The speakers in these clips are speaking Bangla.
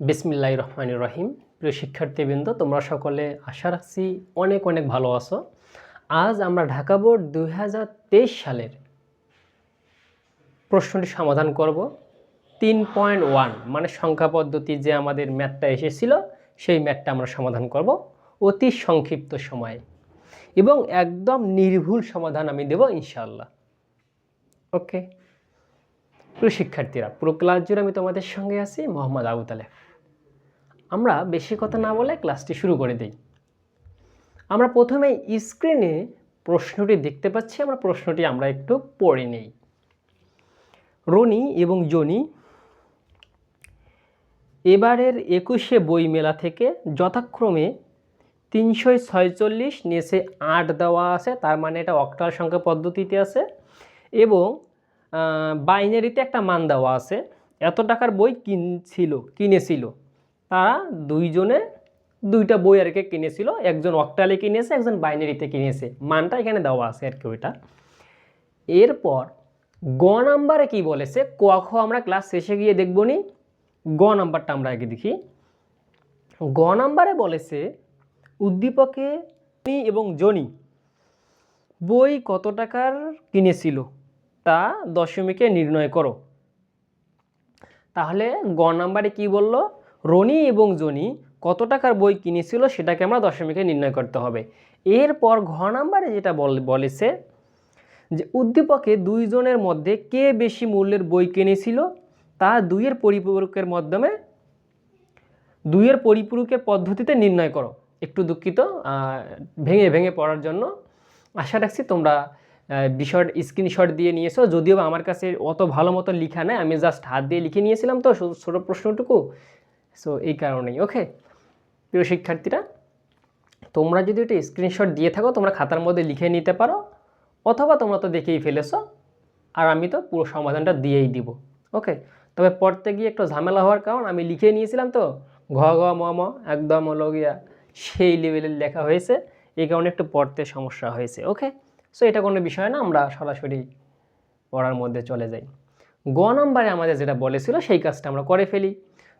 বিসমিল্লাহ রহমান রহিম। প্রিয় শিক্ষার্থীবৃন্দ, তোমরা সকলে আশা রাখছি অনেক অনেক ভালো আছো। আজ আমরা ঢাকা বোর্ড দু হাজার তেইশ সালের প্রশ্নটি সমাধান করব। তিন পয়েন্ট ওয়ান মানে সংখ্যা পদ্ধতি যে আমাদের ম্যাথটা এসেছিল, সেই ম্যাথটা আমরা সমাধান করব অতি সংক্ষিপ্ত সময়ে। এবং একদম নির্ভুল সমাধান আমি দেব ইনশাল্লাহ ওকে? প্রিয় শিক্ষার্থীরা, পুরো ক্লাস জুড়ে আমি তোমাদের সঙ্গে আছি মোহাম্মদ আবু তালেব। আমরা বেশি কথা না বলে ক্লাসটি শুরু করে দিই। আমরা প্রথমে স্ক্রিনে প্রশ্নটি দেখতে পাচ্ছি, আমরা প্রশ্নটি আমরা একটু পড়ে নেই। রনি এবং জনি, এবারের একুশে বই মেলা থেকে যথাক্রমে তিনশো ছয়চল্লিশ নিচে আট দেওয়া আছে, তার মানে এটা অক্টাল সংখ্যা পদ্ধতিতে আছে এবং বাইনারিতে একটা মান দেওয়া আছে। এত টাকার বই কিনছিল, কিনেছিল। তারা দুইজনে দুইটা বই আর কি কিনেছিল। একজন অক্টালে কিনেছে, একজন বাইনারিতে কিনেছে। মানটা এখানে দেওয়া আছে আর কি ওইটা। এরপর গ নাম্বারে কি বলেছে? ক, খ আমরা ক্লাস শেষে গিয়ে দেখব নি। গ নাম্বারটা আমরা আগে দেখি। গ নাম্বারে বলেছে, উদ্দীপকে এবং জনি বই কত টাকার কিনেছিল তা দশমিকে নির্ণয় করো। তাহলে গ নাম্বারে কি বলল? রনি এবং জনি কত টাকার বই কিনেছিল সেটাকে আমরা দশমিকে নির্ণয় করতে হবে। এরপর ঘ নাম্বারে যেটা বলেছে যে উদ্দীপকে দুইজনের মধ্যে কে বেশি মূল্যের বই কিনেছিল? তা দুইয়ের পরিপূরকের মাধ্যমে, দুইয়ের পরিপূরকের পদ্ধতিতে নির্ণয় করো। একটু দুঃখিত ভেঙে ভেঙে পড়ার জন্য। আশা রাখছি তোমরা বিষয় স্ক্রিনশট দিয়ে নিয়েছো। যদিও আমার কাছে অত ভালো মতো লিখা নেই, আমি জাস্ট হাত দিয়ে লিখে নিয়েছিলাম তো ছোটো প্রশ্নটুকু। সো এই কারণেই। ওকে প্রিয় শিক্ষার্থীরা, তোমরা যদি একটা স্ক্রিনশট দিয়ে থাকো, তোমরা খাতার মধ্যে লিখে নিতে পারো, অথবা তোমরা তো দেখেই ফেলেছো, আর আমি তো পুরো সমাধানটা দিয়েই দিব। ওকে তবে পড়তে গিয়ে একটু ঝামেলা হওয়ার কারণ, আমি লিখে নিয়েছিলাম তো, ঘ ঘ ম ম, একদম হলো গিয়া সেই লেভেলের লেখা হয়েছে, এই কারণে একটু পড়তে সমস্যা হয়েছে। ওকে সো এটা কোনো বিষয় না, আমরা সরাসরি পড়ার মধ্যে চলে যাই। গ নম্বরে আমাদের যেটা বলেছিল, সেই কাজটা আমরা করে ফেলি।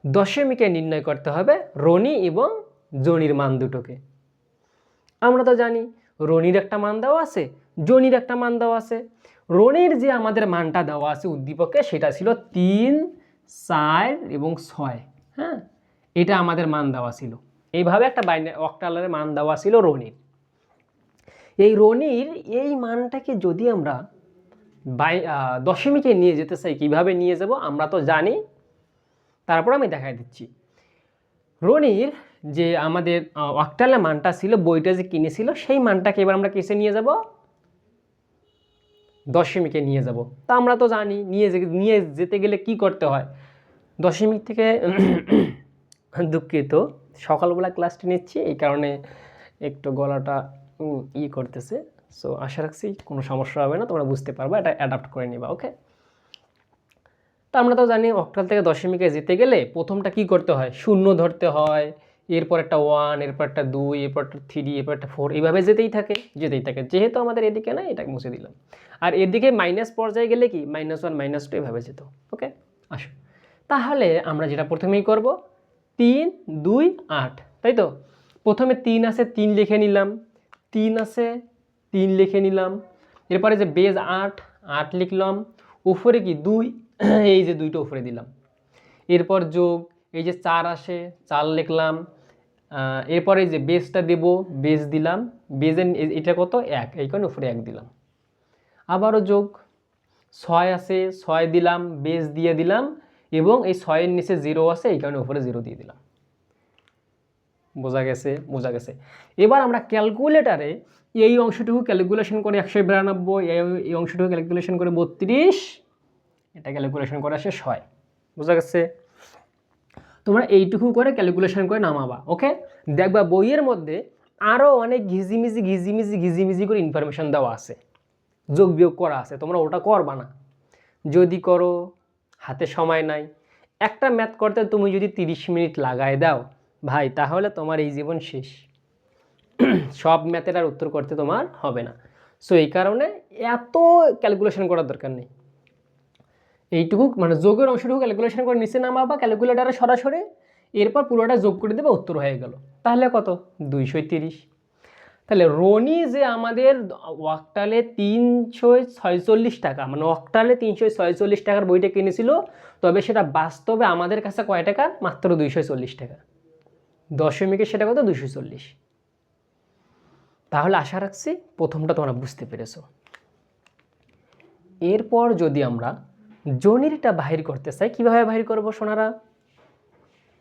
দশমিকে নির্ণয় করতে হবে রনি এবং জনির মান দুটোকে। আমরা তো জানি রনির একটা মান দেওয়া আছে, জনির একটা মান দেওয়া আছে। রনির যে আমাদের মানটা দেওয়া আছে উদ্দীপকে, সেটা ছিল তিন, চার এবং ছয় হ্যাঁ? এটা আমাদের মান দেওয়া ছিল। এইভাবে একটা বাইনে অক্টালের মান দেওয়া ছিল রনির। এই রনির এই মানটাকে যদি আমরা বাই দশমিকে নিয়ে যেতে চাই, কীভাবে নিয়ে যাব? আমরা তো জানি তারপর আমি দেখাই দিচ্ছি। রনির যে আমাদের আহ, অক্টালের মানটা ছিল বইটা যে কিনেছিল সেই মানটাকে এবার আমরা কেসে নিয়ে যাব? দশমিকে নিয়ে যাব। তা আমরা তো জানি নিয়ে নিয়ে যেতে গেলে কি করতে হয়? দশমিক থেকে দুঃখিত। সকালবেলা ক্লাসটি নিচ্ছি এই কারণে একটু গলাটা ই করতেছে। সো আশা রাখছি কোনো সমস্যা হবে না তোমরা বুঝতে পারবে এটা অ্যাডাপ্ট করে নিবা ওকে আমরা তো জানি অক্টাল থেকে দশমিকে যেতে গেলে প্রথমটা কি করতে হয়? শূন্য ধরতে হয়, এরপর একটা ওয়ান এরপর একটা দুই, এরপর একটা থ্রি এরপর একটা ফোর এইভাবে যেতেই থাকে যেতেই থাকে। যেহেতু আমাদের এদিকে না এটাকে মুছে দিলাম। আর এদিকে মাইনাস পর্যায়ে গেলে কি? মাইনাস ওয়ান মাইনাস টু এভাবে যেত। ওকে আসো। তাহলে আমরা যেটা প্রথমেই করব, তিন, দুই, আট। তাই তো? প্রথমে তিন আছে, তিন লিখে নিলাম। তিন আছে, তিন লিখে নিলাম। এরপরে যে বেজ আট আট লিখলাম। উপরে কি? দুই এই যে দুইটা উপরে দিলাম। এরপর যোগ, এই যে চার আসে, চার লিখলাম। এরপরে যে বেজটা দেব বেজ দিলাম। বেজের এটা কত? এক। এই কারণে উপরে এক দিলাম। আবারও যোগ, ছয় আছে ছয় দিলাম বেজ দিয়ে দিলাম এবং এই ছয়ের নিচে জিরো আছে এই কারণে উপরে জিরো দিয়ে দিলাম। বোঝা গেছে? বোঝা গেছে। এবার আমরা ক্যালকুলেটারে এই অংশটুকু ক্যালকুলেশন করে একশো বিরানব্বই, এই অংশটুকু ক্যালকুলেশন করে বত্রিশ এটা ক্যালকুলেশন করে শেষ হয়। বোঝা গেছে? তোমরা এইটুকু করে ক্যালকুলেশন করে নামাবা ওকে দেখবা বইয়ের মধ্যে আরও অনেক ঘিজিমিজি ঘিজিমিজি ঘিজিমিজি করে ইনফরমেশন দেওয়া আছে। যোগ বিয়োগ করা আছে, তোমরা ওটা করবা না। যদি করো, হাতে সময় নাই। একটা ম্যাথ করতে তুমি যদি তিরিশ মিনিট লাগায় দাও, ভাই, তাহলে তোমার এই জীবন শেষ। সব ম্যাথের আর উত্তর করতে তোমার হবে না। সো এই কারণে এত ক্যালকুলেশন করার দরকার নেই। এইটুকু মানে যোগের অংশটুকু ক্যালকুলেশন করে নিচে নামা বা ক্যালকুলেটারে সরাসরি, এরপর পুরোটা যোগ করে দেবে, উত্তর হয়ে গেল। তাহলে কত? দুইশো তিরিশ। তাহলে রনি যে আমাদের ওয়াকটালে তিনশো ছয়চল্লিশ টাকা মানে ওয়াকটালে তিনশো ছয়চল্লিশ টাকার বইটা কিনেছিল, তবে সেটা বাস্তবে আমাদের কাছে কয় টাকা? মাত্র দুইশো চল্লিশ টাকা। দশমিকে সেটা কত? দুইশো চল্লিশ। তাহলে আশা রাখছি প্রথমটা তোমরা বুঝতে পেরেছ। এরপর যদি আমরা জনিরটা বাহির করতে চাই। কীভাবে বাহির করব সোনারা?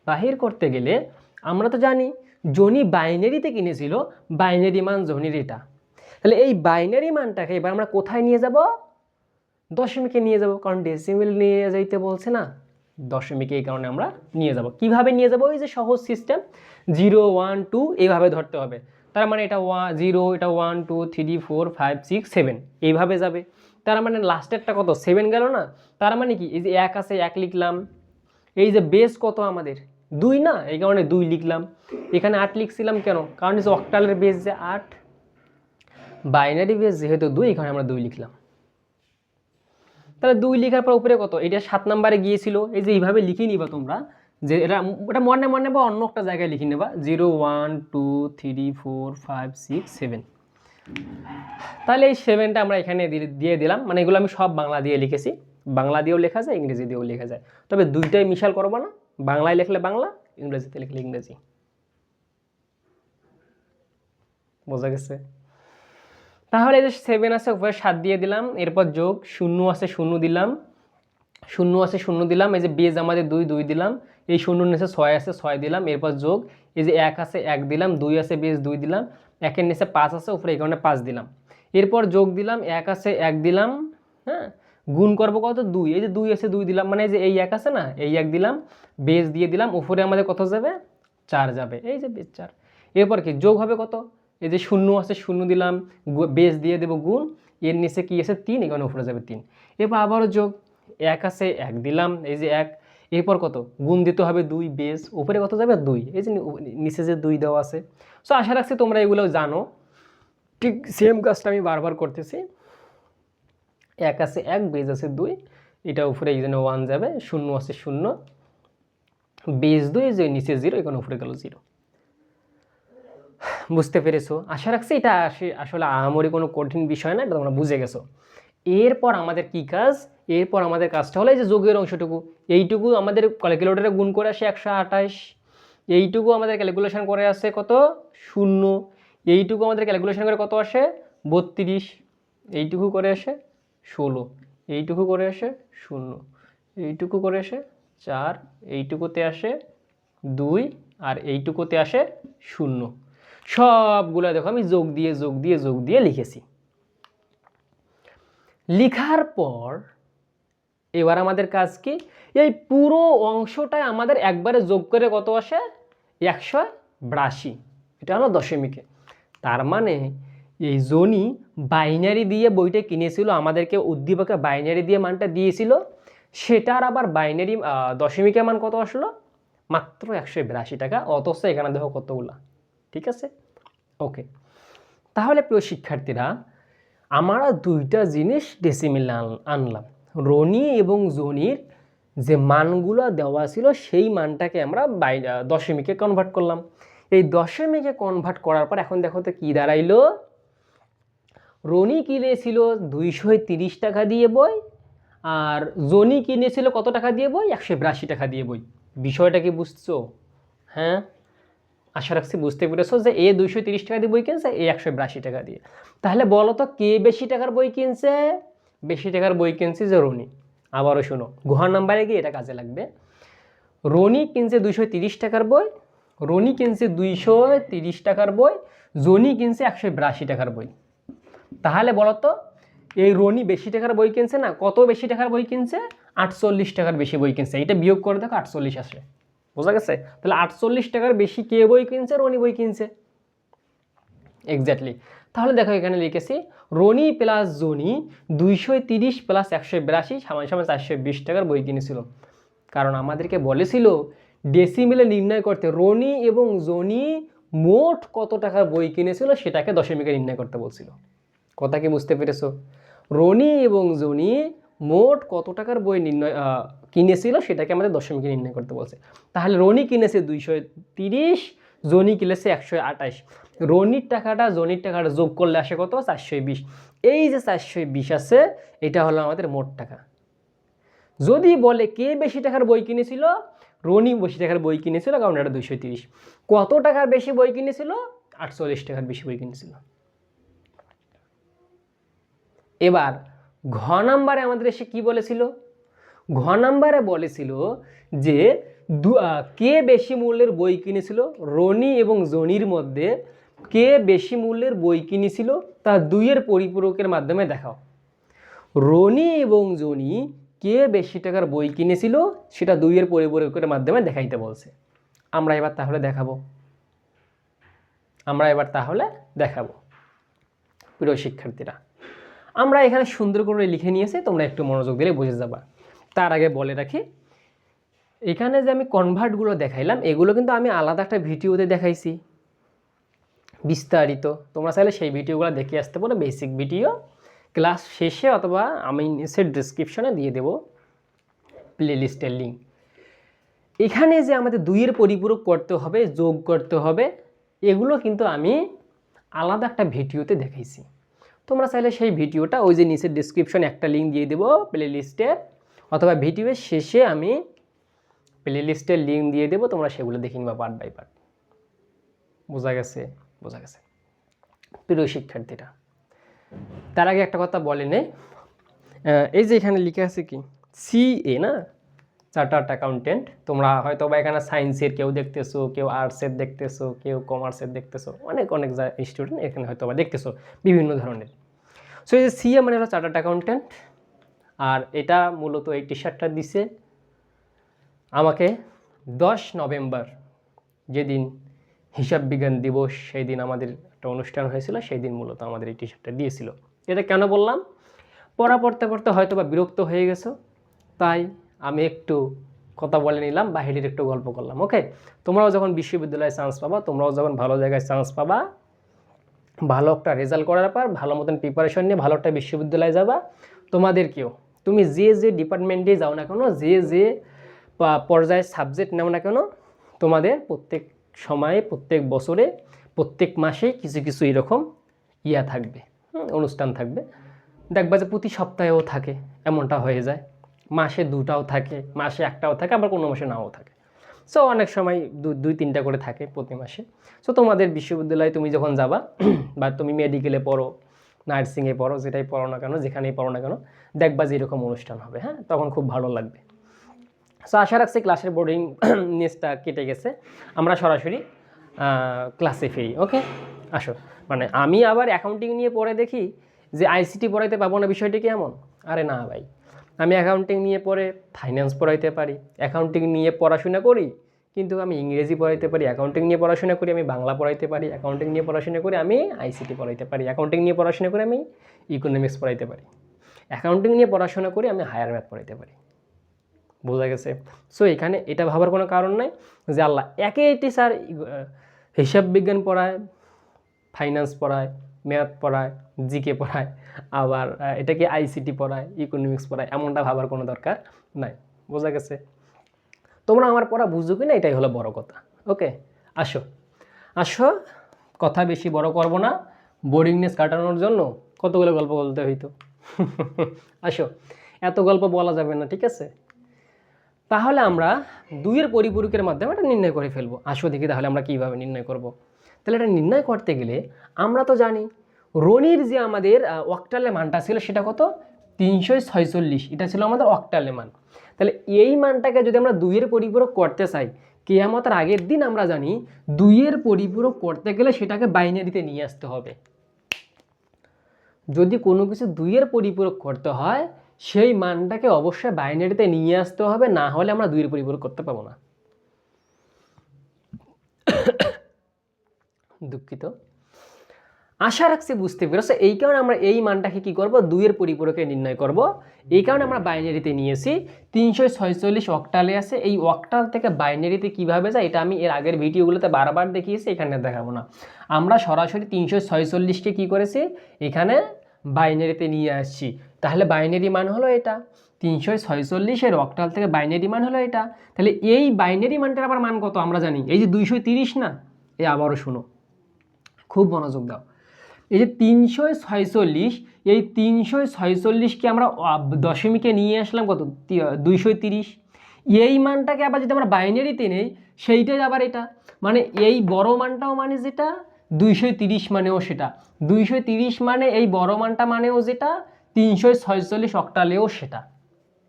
বাহির করতে গেলে আমরা তো জানি জনি বাইনারিতে কিনেছিল, বাইনারি মান জনির এটা তাহলে এই বাইনারি মানটাকে এবার আমরা কোথায় নিয়ে যাব? দশমিকে নিয়ে যাব, কারণ ডেসিমেল নিয়ে যাইতে বলছে না। দশমিকে এই কারণে আমরা নিয়ে যাব। কীভাবে নিয়ে যাব? ওই যে সহজ সিস্টেম জিরো ওয়ান টু এইভাবে ধরতে হবে। তার মানে এটা ওয়ান জিরো এটা one two three four five six seven এইভাবে যাবে। তার মানে লাস্টেরটা কত? সেভেন গেল না? তার মানে কি? এই যে এক আছে, এক লিখলাম। এই যে বেস কত আমাদের? দুই না? এই কারণে দুই লিখলাম। এখানে আট লিখছিলাম কেন? কারণ এই যে অক্টালের বেস যে আট বাইনারি বেস যেহেতু দুই, এখানে আমরা দুই লিখলাম। তাহলে দুই লেখার পর উপরে কত? এটা সাত নাম্বারে গিয়েছিল। এই যে এইভাবে লিখে নিবা তোমরা। যে এটা এটা মনে মনে বা অন্য একটা জায়গায় লিখে নেবা। Zero one two three four five six seven তাহলে এই সেভেনটা আমরা এখানে দিয়ে- দিলাম। মানে এগুলো আমি সব বাংলা দিয়ে লিখেছি। বাংলা দিয়েও লেখা যায়, ইংরেজি দিয়েও লেখা যায়। তবে দুইটাই মিশাল করব না। বাংলায় লিখলে বাংলা, ইংরেজিতে লিখলে ইংরেজি। বোঝা গেছে? তাহলে যে সেভেন আছে, উপরে সাত দিয়ে দিলাম। এরপর যোগ, শূন্য আছে, শূন্য দিলাম। শূন্য আছে, শূন্য দিলাম। এই যে বেজ আমাদের দুই দুই দিলাম। এই শূন্য নিচে ছয় আছে, ছয় দিলাম। এরপর যোগ। এই যে এক আছে, এক দিলাম। দুই আছে, বেজ দুই দিলাম। একের নিচে পাঁচ আছে, উপরে এই কারণে পাঁচ দিলাম। এরপর যোগ দিলাম, এক আছে, এক দিলাম হ্যাঁ? গুণ করব কত? দুই। এই যে দুই আছে, দুই দিলাম মানে এই যে এই এক আছে না, এই এক দিলাম বেজ দিয়ে দিলাম, উপরে আমাদের কত যাবে? চার যাবে। এই যে বেজ চার। এরপর কি? যোগ হবে কত? এই যে শূন্য আছে, শূন্য দিলাম বেজ দিয়ে দেবো গুণ, এর নিচে কি আছে? তিন এখানে উপরে যাবে তিন। এরপর আবারও যোগ, এক আছে, এক দিলাম, এই যে এক এরপর কত? গুণ দিতে হবে দুই বেজ উপরে কত যাবে? দুই। এই যে নিচে যে দুই দেওয়া আছে। সো আশা রাখছি তোমরা এগুলো জানো। ঠিক সেম কাজটা আমি বারবার করতেছি। এক আছে এক বেজ আছে দুই। এটা উপরে এই জন্য ওয়ান যাবে, শূন্য আছে শূন্য। বেজ দুই যে নিচে জিরো এখানে উপরে গেল জিরো বুঝতে পেরেছ? আশা রাখছি এটা আসলে আহামরি কোনো কঠিন বিষয় না, এটা তোমরা বুঝে গেছো। এরপর আমাদের কি কাজ? এরপর আমাদের কাজটা হলো এই যে যোগের অংশটুকু। এইটুকু আমাদের ক্যালকুলেটরে গুণ করে আসে একশো আঠাশ। এইটুকু আমাদের ক্যালকুলেশন করে আসে কত? শূন্য। এইটুকু আমাদের ক্যালকুলেশন করে কত আসে? বত্রিশ। এইটুকু করে আসে ষোলো। এইটুকু করে আসে শূন্য। এইটুকু করে আসে চার। এইটুকুতে আসে দুই। আর এইটুকুতে আসে শূন্য। সবগুলো দেখো আমি যোগ দিয়ে যোগ দিয়ে যোগ দিয়ে লিখেছি। লিখার পর এবার আমাদের কাজ কি? এই পুরো অংশটাই আমাদের একবারে যোগ করে কত আসে? একশো বিরাশি। এটা হলো দশমিকে। তার মানে এই জনি বাইনারি দিয়ে বইটা কিনেছিল, আমাদেরকে উদ্দীপকে বাইনারি দিয়ে মানটা দিয়েছিল। সেটার আবার বাইনারি দশমিকের মান কত আসলো? মাত্র একশো বিরাশি টাকা। অথচ এখানে দেখো কতগুলা। ঠিক আছে? ওকে। তাহলে প্রিয় শিক্ষার্থীরা আমরা দুইটা জিনিস ডেসিমিল আনলাম। রনি এবং জনির যে মানগুলো দেওয়া ছিল, সেই মানটাকে আমরা বাই দশমিকে কনভার্ট করলাম। এই দশমিকে কনভার্ট করার পর এখন দেখো তো কী দাঁড়াইলো। রনি কিনেছিল দুইশো তিরিশ টাকা দিয়ে বই, আর জনি কিনেছিল কত টাকা দিয়ে বই? একশো বিরাশি টাকা দিয়ে বই। বিষয়টা কি বুঝছ? হ্যাঁ? আশা রাখছি বুঝতে পেরেছ যে এ দুইশো তিরিশ টাকা দিয়ে বই কিনছে, এ একশো বিরাশি টাকা দিয়ে। তাহলে বলো তো, কে বেশি টাকার বই কিনছে? বেশি টাকার বই কিনছে যে রনি? আবারও শোনো, গুহার নাম্বারে গিয়ে এটা কাজে লাগবে। রনি কিনছে দুইশো তিরিশ টাকার বই, রনি কিনছে দুইশো তিরিশ টাকার বই, জনি কিনছে একশো বিরাশি টাকার বই। তাহলে বলো তো, এই রনি বেশি টাকার বই কিনছে না, কত বেশি টাকার বই কিনছে? আটচল্লিশ টাকার বেশি বই কিনছে। এটা বিয়োগ করে দেখো, আটচল্লিশ আসে। বোঝা গেছে? তাহলে আটচল্লিশ টাকার বেশি কে বই কিনছে, রনি বই কিনছে? এক্স্যাক্টলি তাহলে দেখো এখানে লিখেছি, রনি প্লাস জনি দুইশো তিরিশ প্লাস একশো বিরাশি সমান সমান চারশো বিশ টাকার বই কিনেছিল। কারণ আমাদেরকে বলেছিল ডেসিমিলে নির্ণয় করতে, রনি এবং জনি মোট কত টাকার বই কিনেছিল সেটাকে দশমিকে নির্ণয় করতে বলছিল। কথা কি বুঝতে পেরেছ? রনি এবং জনি মোট কত টাকার বই নির্ণয় কিনেছিল? সেটাকে আমাদের দশমিকে নির্ণয় করতে বলছে। তাহলে রনি কিনেছে দুইশো তিরিশ, জনি কিনেছে একশো আঠাশ। রনির টাকাটা, জনির টাকাটা যোগ করলে আসে কত? চারশো বিশ। এই যে চারশো বিশ আছে, এটা হলো আমাদের মোট টাকা। যদি বলে কে বেশি টাকার বই কিনেছিল? রনি বেশি টাকার বই কিনেছিল, কারণ এটা দুইশো তিরিশ। কত টাকার বেশি বই কিনেছিল? আটচল্লিশ টাকার বেশি বই কিনেছিল। এবার ঘ নাম্বারে আমাদের এসে কি বলেছিল? ঘ নাম্বারে বলেছিল যে কে বেশি মূল্যের বই কিনেছিল? রনি এবং জনির মধ্যে কে বেশি মূল্যের বই কিনেছিল? তা দুইয়ের পরিপূরকের মাধ্যমে দেখাও। রনি এবং জনি কে বেশি টাকার বই কিনেছিল? সেটা দুইয়ের পরিপূরকের মাধ্যমে দেখাইতে বলছে। আমরা এবার তাহলে দেখাবো। আমরা এবার তাহলে দেখাবো। প্রিয় শিক্ষার্থীরা আমরা এখানে সুন্দর করে লিখে নিয়েছি, তোমরা একটু মনোযোগ দিলে বুঝে যাবা। তার আগে বলে রাখি, এখানে যে আমি কনভার্টগুলো দেখাইলাম, এগুলো কিন্তু আমি আলাদা একটা ভিডিওতে দেখাইছি। বিস্তারিত, তোমরা চাইলে সেই ভিডিওগুলো দেখে আসতে পারো বেসিক ভিডিও ক্লাস শেষে অথবা আমি নিচের ডিসক্রিপশনে দিয়ে দেবো প্লে লিস্টের লিঙ্ক এখানে যে আমাদের দুইয়ের পরিপূরক করতে হবে, যোগ করতে হবে, এগুলো কিন্তু আমি আলাদা একটা ভিডিওতে দেখাইছি। তোমরা চাইলে সেই ভিডিওটা ওই যে নিচের ডিসক্রিপশনে একটা লিঙ্ক দিয়ে দেবো প্লে লিস্টের অথবা ভিডিওর শেষে আমি প্লে লিস্টের লিঙ্ক দিয়ে দেবো, তোমরা সেগুলো দেখে নিবা পার্ট বাই পার্ট বোঝা গেছে? বোঝা গেছে। প্রিয় শিক্ষার্থীরা, তার আগে একটা কথা বলে নেই। এই যে এখানে লিখে আছে কি? সি এ না? চার্টার্ড অ্যাকাউন্টেন্ট তোমরা হয়তো বা এখানে সায়েন্সের কেউ দেখতেছো, কেউ আর্টসের দেখতেছো, কেউ কমার্সের দেখতেছো, অনেক অনেক স্টুডেন্ট এখানে হয়তো বা দেখতেছো, বিভিন্ন ধরনের। সো এই যে সিএ মানে হলো চার্টার্ড অ্যাকাউন্টেন্ট আর এটা মূলত এই টি শার্টটা দিছে আমাকে দশ নভেম্বর যেদিন হিসাব বিজ্ঞান দিবস সেই দিন আমাদের একটা অনুষ্ঠান হয়েছিল সেই দিন মূলত আমাদের এই টি শার্টটা দিয়েছিল। এটা কেন বললাম? পড়া পড়তে পড়তে হয়তো বা বিরক্ত হয়ে গেছো, তাই আমি একটু কথা বলে নিলাম, বাহিরের একটু গল্প করলাম ওকে তোমরাও যখন বিশ্ববিদ্যালয়ে চান্স পাবা, তোমরাও যখন ভালো জায়গায় চান্স পাবা ভালো একটা রেজাল্ট করার পর ভালো মতন প্রিপারেশন নিয়ে ভালো একটা বিশ্ববিদ্যালয়ে যাবা। তোমাদেরকেও তুমি যে যে ডিপার্টমেন্টে যাও না কেন, যে যে পর্যায়ে সাবজেক্ট নাও না কেন, তোমাদের প্রত্যেক সময়ে, প্রত্যেক বছরে, প্রত্যেক মাসে কিছু কিছু এরকম ইয়া থাকবে অনুষ্ঠান থাকবে। দেখবা যে প্রতি সপ্তাহেও থাকে, এমনটা হয়ে যায়। মাসে দুটাও থাকে, মাসে একটাও থাকে, আবার কোনো মাসে নাও থাকে। সো অনেক সময় দুই, তিনটা করে থাকে প্রতি মাসে। সো তোমাদের বিশ্ববিদ্যালয়ে তুমি যখন যাবা, বা তুমি মেডিকেলে পড়ো নার্সিংয়ে পড়ো, যেটাই পড়ো না কেন, যেখানেই পড়ো না কেন, দেখবা যে এরকম অনুষ্ঠান হবে হ্যাঁ? তখন খুব ভালো লাগবে। সো আশা রাখছি ক্লাসের বোর্ডিং নিউজটা কেটে গেছে। আমরা সরাসরি ক্লাসে ফিরি ওকে আসো। মানে আমি আবার অ্যাকাউন্টিং নিয়ে পড়ে দেখি যে আইসিটি পড়াইতে পাবো না বিষয়টি কি এমন? আরে না ভাই। আমি অ্যাকাউন্টিং নিয়ে পড়ে ফাইন্যান্স পড়াইতে পারি অ্যাকাউন্টিং নিয়ে পড়াশোনা করি, কিন্তু আমি ইংরেজি পড়াইতে পারি অ্যাকাউন্টিং নিয়ে পড়াশোনা করি, আমি বাংলা পড়াইতে পারি অ্যাকাউন্টিং নিয়ে পড়াশোনা করি আমি আইসিটি পড়াইতে পারি অ্যাকাউন্টিং নিয়ে পড়াশোনা করে আমি ইকোনমিক্স পড়াইতে পারি অ্যাকাউন্টিং নিয়ে পড়াশোনা করে আমি হায়ার ম্যাথ পড়াইতে পারি। বোঝা গেছে? সো এখানে এটা ভাবার কোনো কারণ নাই যে আল্লাহ একে টিচার হিসাব বিজ্ঞান পড়ায় ফাইন্যান্স পড়ায় ম্যাথ পড়ায়, জিকে পড়ায়, আবার এটাকে আইসিটি পড়ায় ইকোনমিক্স পড়ায়, এমনটা ভাবার কোনো দরকার নাই। বোঝা গেছে? তোমরা আমার পড়া বুঝছ কি না এটাই হলো বড় কথা। ওকে, আসো। আসো, কথা বেশি বড় করব না। বোরিংনেস কাটানোর জন্য কতগুলো গল্প বলতে হইতো? আসো। এত গল্প বলা যাবে না, ঠিক আছে? তাহলে আমরা দুইয়ের পরিপূরকের মাধ্যমে এটা নির্ণয় করে ফেলব। আসো দেখি তাহলে আমরা কীভাবে নির্ণয় করব। তাহলে এটা নির্ণয় করতে গেলে আমরা তো জানি রনির যে আমাদের অক্টালে মানটা ছিল সেটা কত? তিনশো ছয়চল্লিশ। এটা ছিল আমাদের অক্টালে মান। তাহলে এই মানটাকে যদি আমরা দুইয়ের পরিপূরক করতে চাই, কেয়ামতের আগের দিন আমরা জানি দুইয়ের পরিপূরক করতে গেলে সেটাকে বাইনারিতে নিয়ে আসতে হবে। যদি কোনো কিছু দুইয়ের পরিপূরক করতে হয়, সেই মানটাকে অবশ্যই বাইনারিতে নিয়ে আসতে হবে, না হলে আমরা দুইয়ের পরিপূরক করতে পারব না। দুঃখিত। আশা রাখছি বুঝতে পেরেছ। এই কারণে আমরা এই মানটাকে কি করব? দুইয়ের পরিপূরকে নির্ণয় করব। এই কারণে আমরা বাইনারিতে নিয়েছি। তিনশো ছয়চল্লিশ অক্টালে আছে। এই অক্টাল থেকে বাইনারিতে কীভাবে যায়, এটা আমি এর আগের ভিডিওগুলোতে বারবার দেখিয়েছি, এখানে দেখাবো না। আমরা সরাসরি তিনশো ছয়চল্লিশকে কী করেছি? এখানে বাইনারিতে নিয়ে আসছি। তাহলে বাইনারি মান হলো এটা। তিনশো ছয়চল্লিশের অক্টাল থেকে বাইনারি মান হলো এটা। তাহলে এই বাইনারি মানটার আবার মান কত? আমরা জানি। এই যে দুইশো তিরিশ না? এই আবারও শুনো। খুব মনোযোগ দাও। এই যে তিনশো ছয়চল্লিশ, এই তিনশো ছয়চল্লিশকে আমরা দশমিকে নিয়ে আসলাম কত? দুইশো তিরিশ। এই মানটাকে আবার যদি আমরা বাইনারিতে নেই, সেইটাই আবার এটা। মানে এই বড় মানটাও মানে যেটা, দুইশো তিরিশ মানেও সেটা। দুইশো তিরিশ মানে এই বড় মানটা মানেও যেটা, তিনশো ছয়চল্লিশ অক্টালেও সেটা।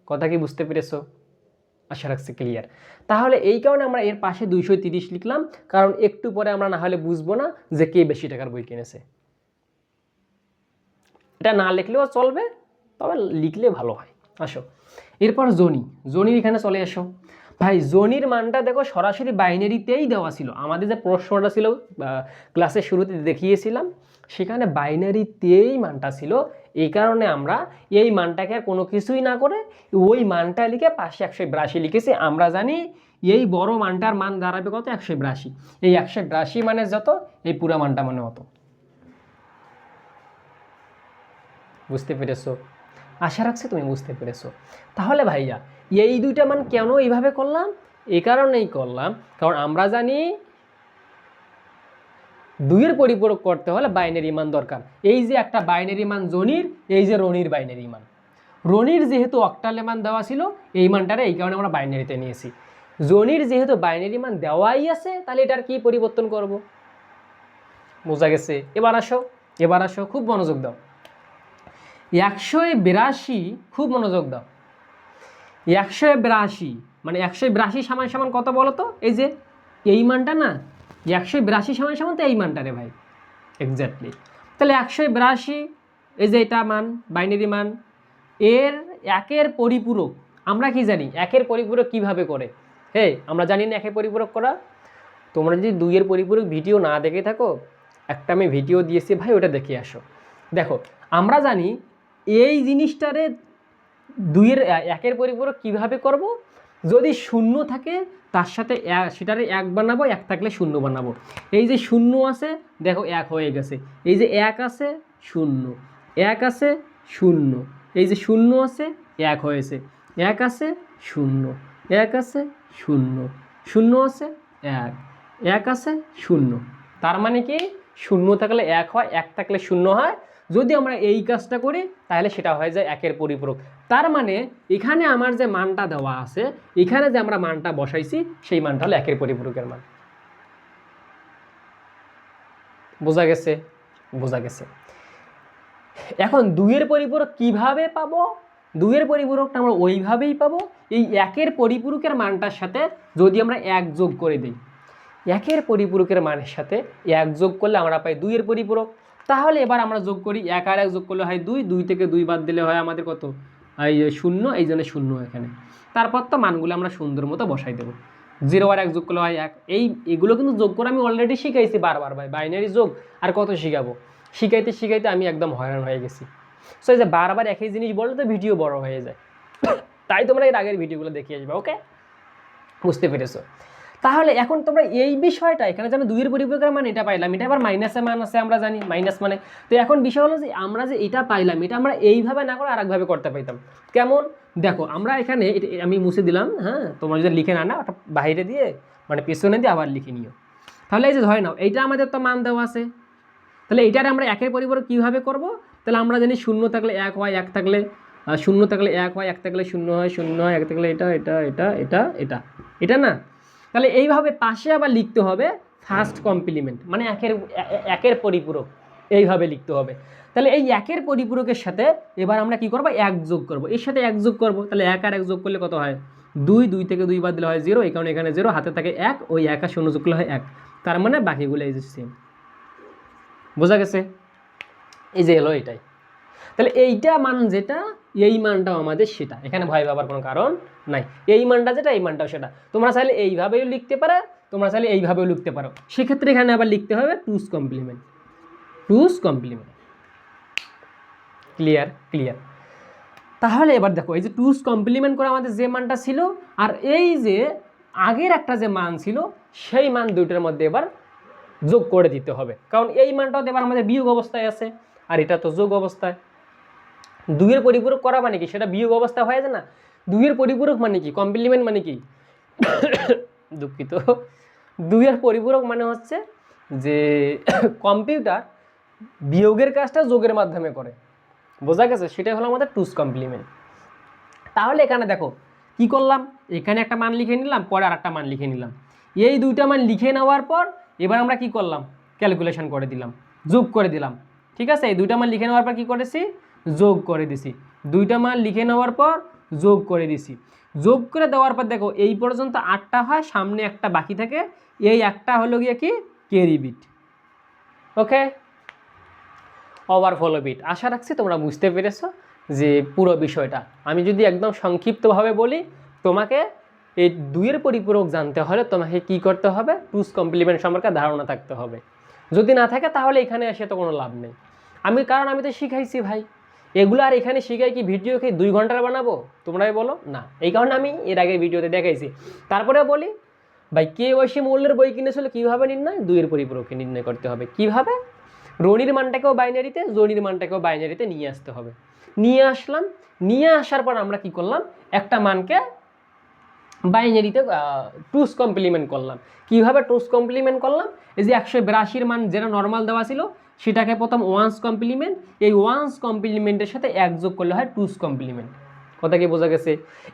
কথা কি বুঝতে পেরেছ? আশা রাখছি ক্লিয়ার তাহলে এই কারণে আমরা এর পাশে দুইশো তিরিশ লিখলাম, কারণ একটু পরে আমরা না হলে বুঝব না যে কে বেশি টাকার বই কিনেছে। এটা না লিখলেও চলবে, তবে লিখলে ভালো হয়। আসো। এরপর জনি। জনির এখানে চলে এসো। ভাই, জোনির মানটা দেখো সরাসরি বাইনারিতেই দেওয়া ছিল। আমাদের যে প্রশ্নটা ছিল ক্লাসের শুরুতে দেখিয়েছিলাম, সেখানে বাইনারিতেই মানটা ছিল। এই কারণে আমরা এই মানটাকে কোনো কিছুই না করে ওই মানটা লিখে পাশে একশো বিরাশি লিখেছি। আমরা জানি এই বড় মানটার মান দাঁড়াবে কত? একশো বিরাশি। এই একশো বিরাশি মানে যত? এই পুরা মানটা মানে অত। বুঝতে পেরেছ? আশা রাখছি তুমি বুঝতে পেরেছ। তাহলে ভাইয়া, এই দুইটা মান কেন এইভাবে করলাম? এই কারণেই করলাম, কারণ আমরা জানি দুইয়ের পরিপূরক করতে হলে বাইনারি মান দরকার। এই যে একটা বাইনারি মান জনির, এই যে রনির বাইনারি মান। রনির যেহেতু অক্টালে মান দেওয়া ছিল, এই মানটারে এই কারণে আমরা বাইনারিতে নিয়েছি। জনির যেহেতু বাইনারি মান দেওয়াই আছে, তাহলে এটার কি পরিবর্তন করব? বোঝা গেছে? এবার আসো এবার আসো, খুব মনোযোগ দাও। একশো বিরাশি খুব মনোযোগ দাও। একশো বিরাশি মানে একশো বিরাশি সামান সামান কত বলো তো? এই যে, এই মানটা না একশো বিরাশি সামান সামান তো এই মানটা রে ভাই। এক্স্যাক্টলি তাহলে একশো বিরাশি, এই যে এটা মান বাইনারি মান, এর একের পরিপূরক, আমরা কি জানি? একের পরিপূরক কীভাবে করে? হে আমরা জানি না একের পরিপূরক করা। তোমরা যদি দুইয়ের পরিপূরক ভিডিও না দেখে থাকো, একটা আমি ভিডিও দিয়েছি ভাই, ওটা দেখে আসো। দেখো, আমরা জানি এই জিনিসটারে দুইয়ের একের পরিপূরক কীভাবে করব? যদি শূন্য থাকে, তার সাথে সেটারে এক বানাবো, এক থাকলে শূন্য বানাবো। এই যে শূন্য আছে, দেখো এক হয়ে গেছে। এই যে এক আছে, শূন্য। এক আছে, শূন্য। এই যে শূন্য আছে, এক হয়েছে। এক আছে, শূন্য। এক আছে, শূন্য। শূন্য আছে, এক। এক আছে, শূন্য। তার মানে কি? শূন্য থাকলে এক হয়, এক থাকলে শূন্য হয়। যদি আমরা এই কাজটা করি, তাহলে সেটা হয়ে যায় একের পরিপূরক। তার মানে এখানে আমার যে মানটা দেওয়া আছে, এখানে যে আমরা মানটা বসাইছি, সেই মানটা হলো একের পরিপূরকের মান। বোঝা গেছে? বোঝা গেছে। এখন দুইয়ের পরিপূরক কীভাবে পাবো? দুইয়ের পরিপূরকটা আমরা ওইভাবেই পাবো। এই একের পরিপূরকের মানটার সাথে যদি আমরা এক যোগ করে দিই, একের পরিপূরকের মানের সাথে এক যোগ করলে আমরা পাই দুইয়ের পরিপূরক। তাহলে এবার আমরা যোগ করি এক আর এক যোগ করলে হয় দুই দুই থেকে দুই বাদ দিলে হয় আমাদের কত? এই শূন্য, এই জন্য শূন্য এখানে। তারপর তো মানগুলো আমরা সুন্দর মতো বসাই দেবো। জিরো আর এক যোগ করলে হয় এক। এই, এগুলো কিন্তু যোগ করে আমি অলরেডি শিখাইছি বারবার ভাই। বাইনারি যোগ আর কত শিখাবো? শিখাইতে শিখাইতে আমি একদম হয়রান হয়ে গেছি। সো এই যে বারবার একই জিনিস বললে তো ভিডিও বড় হয়ে যায়। তাই তোমরা এর আগের ভিডিওগুলো দেখে আসবে ওকে বুঝতে পেরেছ? তাহলে এখন তোমরা এই বিষয়টা, এখানে যেন দুইয়ের পরিপূরকের মানে এটা পাইলাম, এটা আবার মাইনাসে মান আছে আমরা জানি মাইনাস মানে। তো এখন বিষয় হলো যে আমরা যে এটা পাইলাম, এটা আমরা এইভাবে না করে আরেকভাবে করতে পাইতাম। কেমন? দেখো, আমরা এখানে আমি মুছে দিলাম হ্যাঁ? তোমরা যদি লিখে না না ওটা বাইরে দিয়ে মানে পেছনে দিয়ে আবার লিখে নিও। তাহলে এই যে ধরে নাও, এইটা আমাদের তো মান দেওয়া আছে। তাহলে এইটার আমরা একের পরিপূরক কীভাবে করব? তাহলে আমরা জানি শূন্য থাকলে এক হয়, এক থাকলে শূন্য থাকলে এক হয়, এক থাকলে শূন্য হয় শূন্য হয়, এক থাকলে এটা এটা এটা এটা এটা। এটা না? তাহলে এইভাবে পাশে আবার লিখতে হবে ফার্স্ট কমপ্লিমেন্ট মানে একের একের পরিপূরক, এইভাবে লিখতে হবে। তাহলে এই একের পরিপূরকের সাথে এবার আমরা কি করব? এক যোগ করব। এর সাথে এক যোগ করব, তাহলে এক আর এক যোগ করলে কত হয়? দুই দুই থেকে দুই বাদ দিলে হয় জিরো এই কারণে এখানে জিরো হাতে থাকে এক, ওই এক আর শূন্য যোগ করলে হয় এক। তার মানে বাকিগুলো এই যে সেম বোঝা গেছে? এই যে এলো এটাই। তাহলে এইটা মান যেটা, এই মানটাও আমাদের সেটা। এখানে ভয় পাবার কোনো কারণ নাই। এই মানটা যেটা, এই মানটাও সেটা। তোমরা চাইলে এইভাবেও লিখতে পারো, তোমরা চাইলে এইভাবেও লিখতে পারো। সেক্ষেত্রে এখানে আবার লিখতে হবে টুস কমপ্লিমেন্ট টুস কমপ্লিমেন্ট ক্লিয়ার ক্লিয়ার তাহলে এবার দেখো, এই যে টুস কমপ্লিমেন্ট করে আমাদের যে মানটা ছিল, আর এই যে আগের একটা যে মান ছিল, সেই মান দুইটার মধ্যে এবার যোগ করে দিতে হবে। কারণ এই মানটাও এবার আমাদের বিয়োগ অবস্থায় আছে, আর এটা তো যোগ অবস্থায়। দুইয়ের পরিপূরক করা মানে কি? সেটা বিয়োগ অবস্থা হয়ে যায় না? দুইয়ের পরিপূরক মানে কি? কমপ্লিমেন্ট মানে কি? দুঃখিত। দুইয়ের পরিপূরক মানে হচ্ছে যে কম্পিউটার বিয়োগের কাজটা যোগের মাধ্যমে করে। বোঝা গেছে? সেটাই হলো আমাদের টুস কমপ্লিমেন্ট। তাহলে এখানে দেখো, কি করলাম? এখানে একটা মান লিখে নিলাম, পরে আর একটা মান লিখে নিলাম। এই দুইটা মান লিখে নেওয়ার পর এবার আমরা কি করলাম? ক্যালকুলেশন করে দিলাম, যোগ করে দিলাম। ঠিক আছে? এই দুইটা মান লিখে নেওয়ার পর কি করেছি? যোগ করে দিছি। দুইটা মান লিখে নেওয়ার পর যোগ করে দিছি। যোগ করে দেওয়ার পর দেখো, এই পর্যন্ত আটটা হয়, সামনে একটা বাকি থাকে। এই একটা হলো গিয়ে কি? Carry bit. Okay overflow bit. আশা রাখছি তোমরা বুঝতে পেরেছ যে পুরো বিষয়টা। আমি যদি একদম সংক্ষিপ্তভাবে বলি, তোমাকে এই দুইয়ের পরিপূরক জানতে হলে তোমাকে কি করতে হবে? টুস কমপ্লিমেন্ট সম্পর্কে ধারণা থাকতে হবে। যদি না থাকে তাহলে এখানে এসে তো কোনো লাভ নেই। আমি, কারণ আমি তো শিখাইছি ভাই। এগুলো আর এখানে শিখাই কি ভিডিও কি দুই ঘণ্টার বানাবো? তোমরাই বলো। না, এই কারণে আমি এর আগে ভিডিওতে দেখাইছি। তারপরে বলি, ভাই, কে ওইসি মূল্যের বই কিনেছিল কীভাবে নির্ণয়? দুইয়ের পরিপূরককে নির্ণয় করতে হবে। কীভাবে? রনির মানটাকেও বাইনারিতে, জনির মানটাকেও বাইনারিতে নিয়ে আসতে হবে। নিয়ে আসলাম। নিয়ে আসার পর আমরা কি করলাম? একটা মানকে বাইনারিতে টুস কমপ্লিমেন্ট করলাম। কীভাবে টুস কমপ্লিমেন্ট করলাম? এই যে একশো বিরাশির মান যেটা নর্মাল দেওয়া ছিল সেটাকে প্রথম ওয়ান্স কমপ্লিমেন্ট এই ওয়ান্স কমপ্লিমেন্টের সাথে এক যোগ করলে হয় টুস কমপ্লিমেন্ট কথা কি বোঝা গেছে?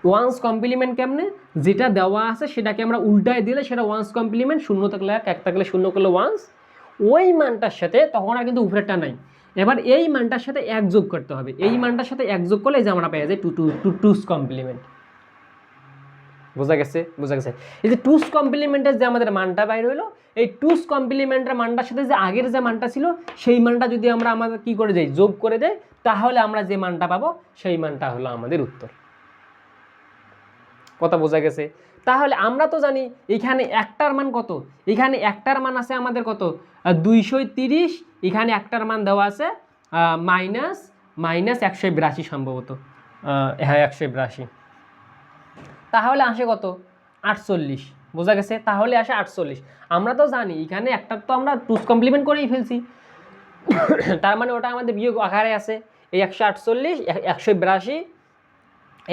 ওয়ান্স কমপ্লিমেন্ট কেমনে? যেটা দেওয়া আছে সেটাকে আমরা উল্টায় দিলে সেটা ওয়ান্স কমপ্লিমেন্ট শূন্য থাকলে এক এক থাকলে শূন্য করলে ওয়ান্স ওই মানটার সাথে তখন আর কিন্তু উপরেরটা নাই। এবার এই মানটার সাথে এক যোগ করতে হবে। এই মানটার সাথে এক যোগ করলে যে আমরা পেয়ে যাই two two two two's complement বোঝা গেছে বোঝা গেছে। এই যে টুস কমপ্লিমেন্টের যে আমাদের মানটা বাইর হলো এই টুস কমপ্লিমেন্টের মানটার সাথে যে আগের যে মানটা ছিল, সেই মানটা যদি আমরা আমাদের কি করে যাই যোগ করে দেয় তাহলে আমরা যে মানটা পাবো, সেই মানটা হলো আমাদের উত্তর। কথা বোঝা গেছে? তাহলে আমরা তো জানি, এখানে একটার মান কত? এখানে একটার মান আছে আমাদের কত? দুইশো তিরিশ, এখানে একটার মান দেওয়া আছে মাইনাস মাইনাস একশো বিরাশি সম্ভবত। হ্যাঁ একশো বিরাশি। তাহলে আসে কত? আটচল্লিশ। বোঝা গেছে? তাহলে আসে আটচল্লিশ। আমরা তো জানি, এখানে একটা তো আমরা টুস কমপ্লিমেন্ট করেই ফেলছি। তার মানে ওটা আমাদের বিয়োগ আকারে আছে। এই একশো আটচল্লিশ একশো বিরাশি,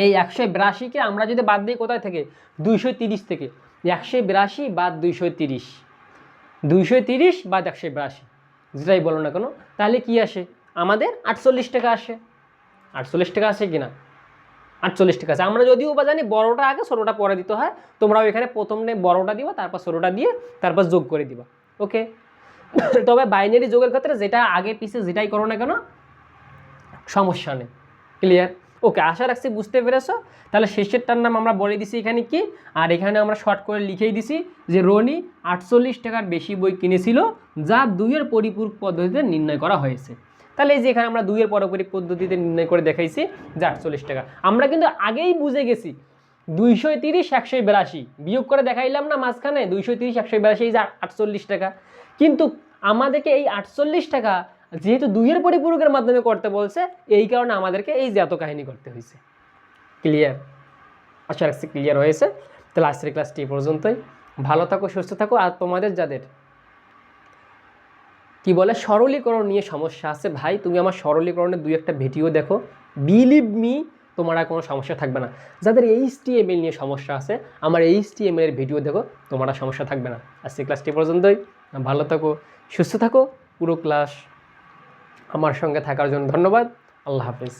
এই একশো বিরাশিকে আমরা যদি বাদ দিই কোথায় থেকে? দুইশো তিরিশ থেকে। একশো বিরাশি বাদ দুইশো তিরিশ। দুইশো তিরিশ বাদ একশো বিরাশি। যেটাই বলো না কেন, তাহলে কি আসে? আমাদের আটচল্লিশ টাকা আসে। আটচল্লিশ টাকা আসে কি না আটচল্লিশ টাকা আছে। আমরা যদিও বা জানি বড়োটা আগে ছোটোটা পরে দিতে হয়। তোমরাও এখানে প্রথমে বড়োটা দিবা, তারপর ছোটোটা দিয়ে তারপর যোগ করে দিবা। ওকে? তবে বাইনারি যোগের ক্ষেত্রে যেটা আগে পিছে যেটাই করো না কেন, সমস্যা নেই। ক্লিয়ার ওকে, আশা রাখছি বুঝতে পেরেছ। তাহলে শেষেরটার নাম আমরা বলে দিছি এখানে কি? আর এখানে আমরা শর্ট করে লিখেই দিছি যে রনি আটচল্লিশ টাকার বেশি বই কিনেছিল, যা দুইয়ের পরিপূরক পদ্ধতিতে নির্ণয় করা হয়েছে। তাহলে এই যে এখানে আমরা দুইয়ের পারস্পরিক পদ্ধতিতে নির্ণয় করে দেখাইছি, যে আটচল্লিশ টাকা। আমরা কিন্তু আগেই বুঝে গেছি, দুইশো তিরিশ, একশো বিরাশি। বিয়োগ করে দেখাইলাম না মাঝখানে, দুইশো তিরিশ, একশো বিরাশি, এই যে আটচল্লিশ টাকা। কিন্তু আমাদেরকে এই আটচল্লিশ টাকা যেহেতু দুইয়ের পরিপূরকের মাধ্যমে করতে বলছে, এই কারণে আমাদেরকে এই যে এত কাহিনী করতে হয়েছে। ক্লিয়ার আশা রাখছি ক্লিয়ার হয়েছে। তাহলে আজকের ক্লাসটি পর্যন্তই। ভালো থাকো, সুস্থ থাকো, আর তোমাদের যাদের কি বলে? সরলীকরণ নিয়ে সমস্যা আছে। ভাই, তুমি আমার সরলীকরণের দুই একটা ভিডিও দেখো। বিলিভ মি তোমার আর কোনো সমস্যা থাকবে না। যাদের এইচ টি এম এল নিয়ে সমস্যা আছে, আমার এইচ টি এম এর ভিডিও দেখো, তোমার আর সমস্যা থাকবে না। আজকে ক্লাসটি পর্যন্তই। ভালো থাকো, সুস্থ থাকো। পুরো ক্লাস আমার সঙ্গে থাকার জন্য ধন্যবাদ। আল্লাহ হাফিজ।